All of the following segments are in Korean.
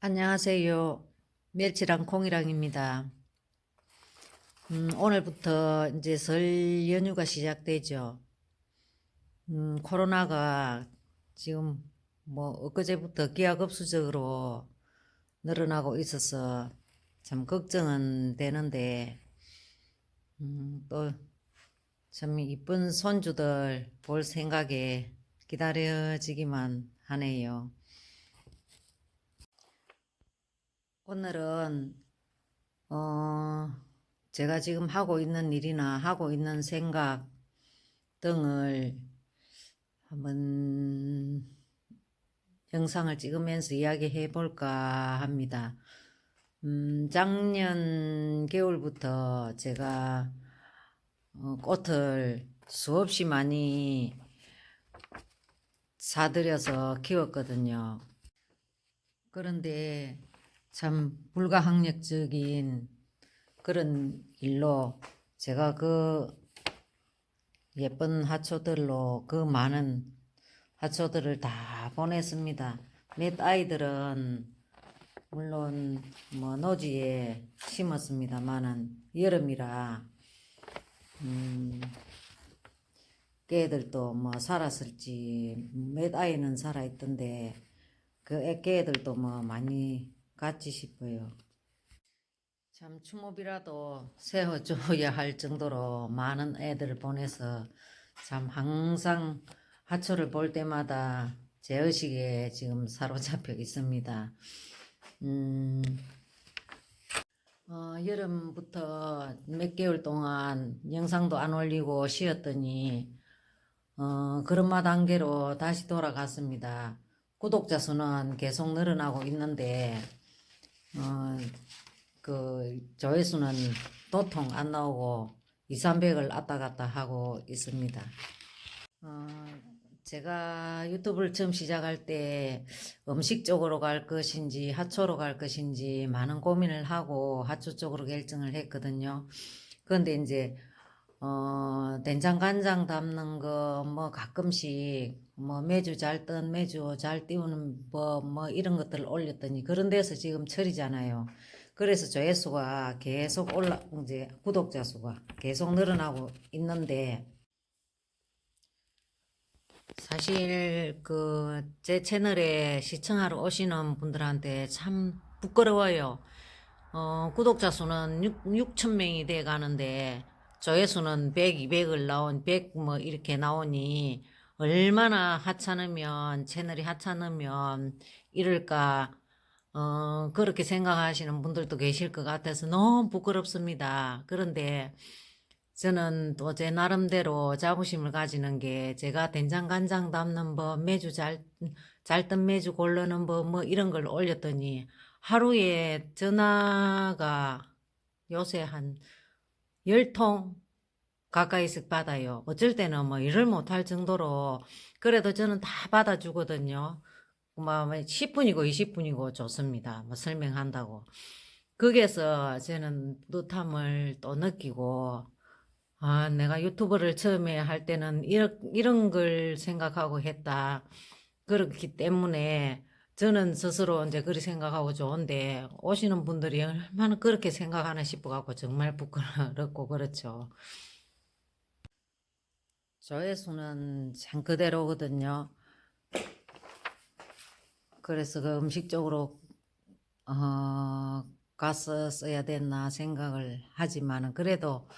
안녕하세요. 멸치랑 콩이랑입니다. 음, 오늘부터 이제 설 연휴가 시작되죠. 음, 코로나가 지금 뭐 엊그제부터 기하급수적으로 늘어나고 있어서 참 걱정은 되는데, 음, 또 참 이쁜 손주들 볼 생각에 기다려지기만 하네요. 오늘은 어 제가 지금 하고 있는 일이나 하고 있는 생각 등을 한번 영상을 찍으면서 이야기해 볼까 합니다. 음, 작년 겨울부터 제가 어, 꽃을 수없이 많이 사들여서 키웠거든요. 그런데 참 불가항력적인 그런 일로 제가 그 예쁜 하초들로 그 많은 하초들을 다 보냈습니다. 몇 아이들은 물론 뭐 노지에 심었습니다만은 여름이라 음 개들도 뭐 살았을지 몇 아이는 살아있던데 그 애개들도 뭐 많이 같이 싶어요. 참 추모비라도 세워줘야 할 정도로 많은 애들을 보내서 참 항상 하초를 볼 때마다 제 의식에 지금 사로잡혀 있습니다. 음, 어, 여름부터 몇 개월 동안 영상도 안 올리고 쉬었더니 어, 그런마 단계로 다시 돌아갔습니다. 구독자 수는 계속 늘어나고 있는데 어, 그 조회수는 도통 안 나오고 2, 300을 왔다 갔다 하고 있습니다. 어, 제가 유튜브를 처음 시작할 때 음식 쪽으로 갈 것인지 하초로 갈 것인지 많은 고민을 하고 하초 쪽으로 결정을 했거든요. 그런데 이제 어, 된장 간장 담는 거 뭐 가끔씩 뭐 매주 잘뜬 매주 잘 띄우는 법 뭐 이런 것들을 올렸더니 그런 데서 지금 철이잖아요. 그래서 조회수가 계속 올라 이제 구독자 수가 계속 늘어나고 있는데 사실 그 제 채널에 시청하러 오시는 분들한테 참 부끄러워요. 어, 구독자 수는 6, 6천 명이 돼 가는데 조회수는 100, 200을 나온 100 뭐 이렇게 나오니 얼마나 하찮으면 채널이 하찮으면 이럴까 어, 그렇게 생각하시는 분들도 계실 것 같아서 너무 부끄럽습니다. 그런데 저는 또 제 나름대로 자부심을 가지는 게 제가 된장 간장 담는 법, 매주 잘, 잘뜬 매주 고르는 법, 뭐 이런 걸 올렸더니 하루에 전화가 요새 한 열통 가까이씩 받아요. 어쩔 때는 뭐 일을 못할 정도로 그래도 저는 다 받아주거든요. 뭐 10분이고 20분이고 좋습니다. 뭐 설명한다고. 거기에서 저는 뿌듯함을 또 느끼고 아, 내가 유튜브를 처음에 할 때는 이런, 이런 걸 생각하고 했다. 그렇기 때문에 저는 스스로 이제 그렇게 생각하고 좋은데 오시는 분들이 얼마나 그렇게 생각하나 싶어갖고 정말 부끄럽고 그렇죠. 조회수는 참 그대로거든요. 그래서 그 음식 쪽으로 어, 가서 써야 됐나 생각을 하지만은 그래도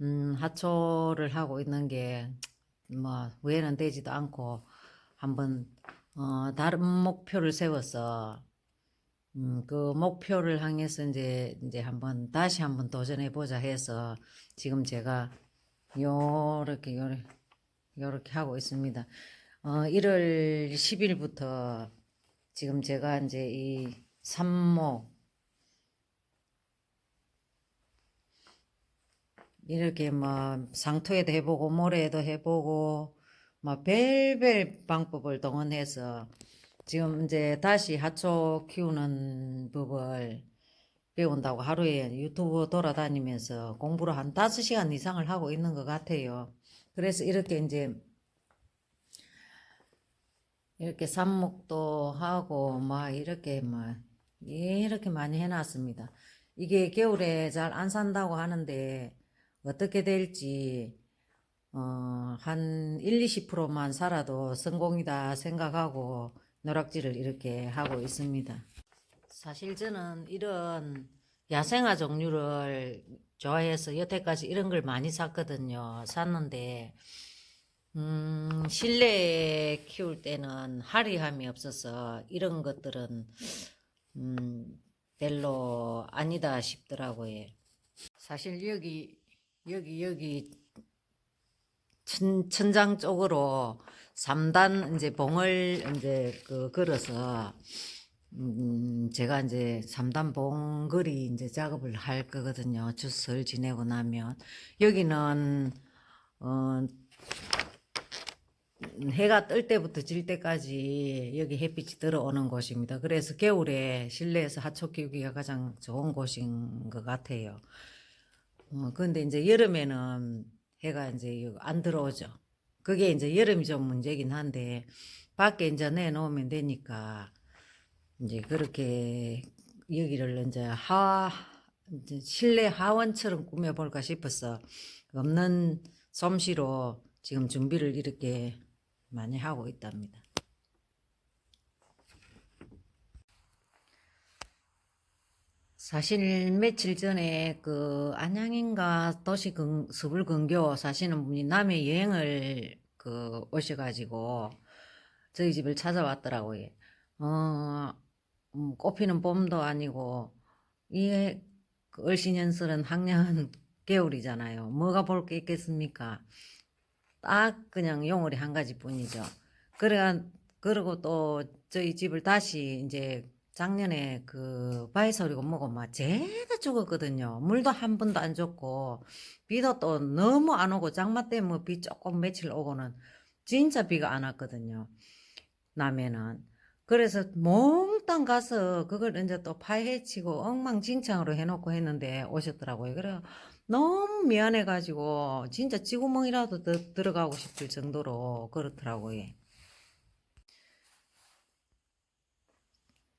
음, 하초를 하고 있는 게 뭐 후회는 되지도 않고 한번 어, 다른 목표를 세워서 음, 그 목표를 향해서 이제 이제 한번 다시 한번 도전해 보자 해서 지금 제가 요렇게 요렇게 요렇게 하고 있습니다. 어, 1월 10일부터 지금 제가 이제 이 삽목 이렇게 뭐 상토에도 해보고 모래에도 해보고 뭐 별별 방법을 동원해서 지금 이제 다시 하초 키우는 법을 배운다고 하루에 유튜브 돌아다니면서 공부를 한 다섯 시간 이상을 하고 있는 것 같아요. 그래서 이렇게 이제 이렇게 삽목도 하고 막 이렇게 뭐 이렇게 많이 해놨습니다. 이게 겨울에 잘 안 산다고 하는데 어떻게 될지 어, 한 1, 20%만 살아도 성공이다 생각하고 노락질을 이렇게 하고 있습니다. 사실 저는 이런 야생화 종류를 좋아해서 여태까지 이런 걸 많이 샀거든요. 샀는데 음, 실내에 키울 때는 화려함이 없어서 이런 것들은 음, 별로 아니다 싶더라고요. 사실 여기 여기 여기 천, 천장 쪽으로 3단 이제 봉을 이제 그 걸어서 음, 제가 이제 3단 봉걸이 이제 작업을 할 거거든요. 주설 지내고 나면 여기는 어 해가 뜰 때부터 질 때까지 여기 햇빛이 들어오는 곳입니다. 그래서 겨울에 실내에서 하초 키우기가 가장 좋은 곳인 것 같아요. 어, 근데 이제 여름에는 해가 이제 안 들어오죠. 그게 이제 여름이 좀 문제긴 한데 밖에 이제 내놓으면 되니까 이제 그렇게 여기를 이제 하 이제 실내 하원처럼 꾸며볼까 싶어서 없는 솜씨로 지금 준비를 이렇게 많이 하고 있답니다. 사실 며칠 전에 그 안양인가 도시 근, 서울 근교 사시는 분이 남해 여행을 그 오셔가지고 저희 집을 찾아왔더라고요. 어, 음, 꽃피는 봄도 아니고 이게 그 얼씬연설은 학년은 겨울이잖아요. 뭐가 볼 게 있겠습니까? 딱 그냥 용어리 한 가지뿐이죠. 그래 그리고 또 저희 집을 다시 이제 작년에 그 바이소리고 뭐고 막 죄다 죽었거든요. 물도 한 번도 안 줬고 비도 또 너무 안 오고 장마 때문에 비 조금 며칠 오고는 진짜 비가 안 왔거든요. 남해는. 그래서 몽땅 가서 그걸 이제 또 파헤치고 엉망진창으로 해놓고 했는데 오셨더라고요. 그래 너무 미안해가지고 진짜 쥐구멍이라도 더 들어가고 싶을 정도로 그렇더라고요.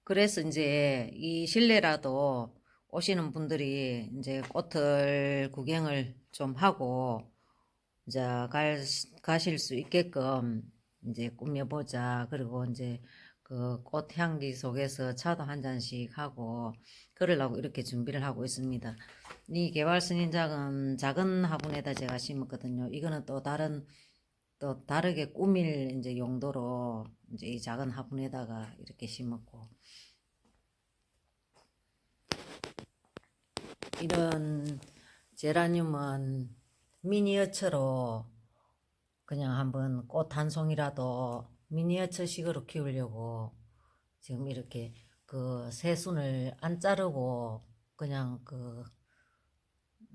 그래서 이제 이 실내라도 오시는 분들이 이제 꽃을 구경을 좀 하고 이제 갈, 가실 수 있게끔 이제 꾸며보자. 그리고 이제 그 꽃향기 속에서 차도 한 잔씩 하고 그러려고 이렇게 준비를 하고 있습니다. 이 개발선인장은 작은 화분에다 제가 심었거든요. 이거는 또 다른 또 다르게 꾸밀 이제 용도로 이제 이 작은 화분에다가 이렇게 심었고. 이런 제라늄은 미니어처로 그냥 한번 꽃 한 송이라도 미니어처식으로 키우려고 지금 이렇게 그 새순을 안 자르고 그냥 그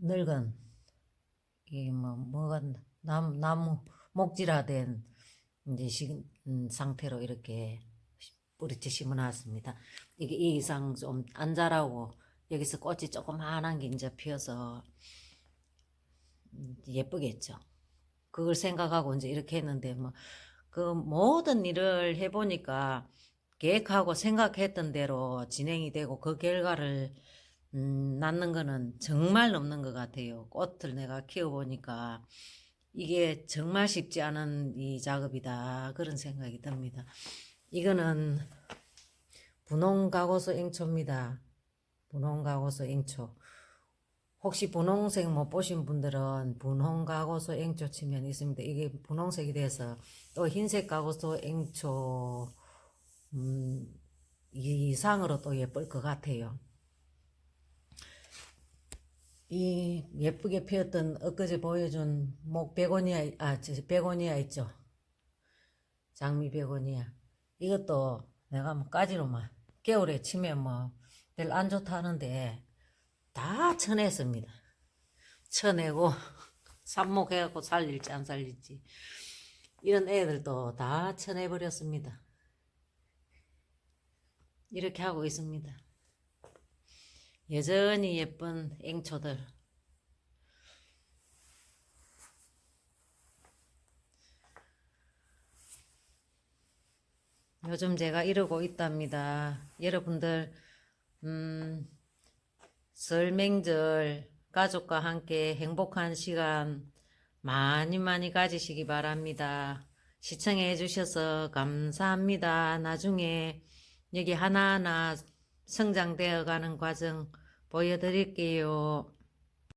늙은 이뭐 뭐가 나무 나무 목질화된 이제 식 음, 상태로 이렇게 뿌리채 심어놨습니다. 이게 이 이상 좀 안 자라고 여기서 꽃이 조그만한 게 이제 피어서 음, 예쁘겠죠. 그걸 생각하고 이제 이렇게 했는데 뭐 그 모든 일을 해보니까 계획하고 생각했던 대로 진행이 되고 그 결과를 음, 낳는 거는 정말 없는 것 같아요. 꽃을 내가 키워보니까 이게 정말 쉽지 않은 이 작업이다. 그런 생각이 듭니다. 이거는 분홍 가고수 앵초입니다. 분홍 가고수 앵초. 혹시 분홍색 못 보신 분들은 분홍 가고수 앵초 치면 있습니다. 이게 분홍색이 돼서 또 흰색 가고수 앵초 음, 이상으로 또 예쁠 것 같아요. 이 예쁘게 피었던 엊그제 보여준 목 베고니아 아 저 베고니아 있죠. 장미 베고니아 이것도 내가 뭐 까지로만 겨울에 치면 뭐 별 안 좋다 하는데 다 쳐냈습니다. 쳐내고 삽목해갖고 살릴지 안 살릴지 이런 애들도 다 쳐내버렸습니다. 이렇게 하고 있습니다. 여전히 예쁜 앵초들. 요즘 제가 이러고 있답니다. 여러분들 음, 설 명절 가족과 함께 행복한 시간 많이 많이 가지시기 바랍니다. 시청해 주셔서 감사합니다. 나중에 여기 하나하나 성장되어 가는 과정 보여드릴게요.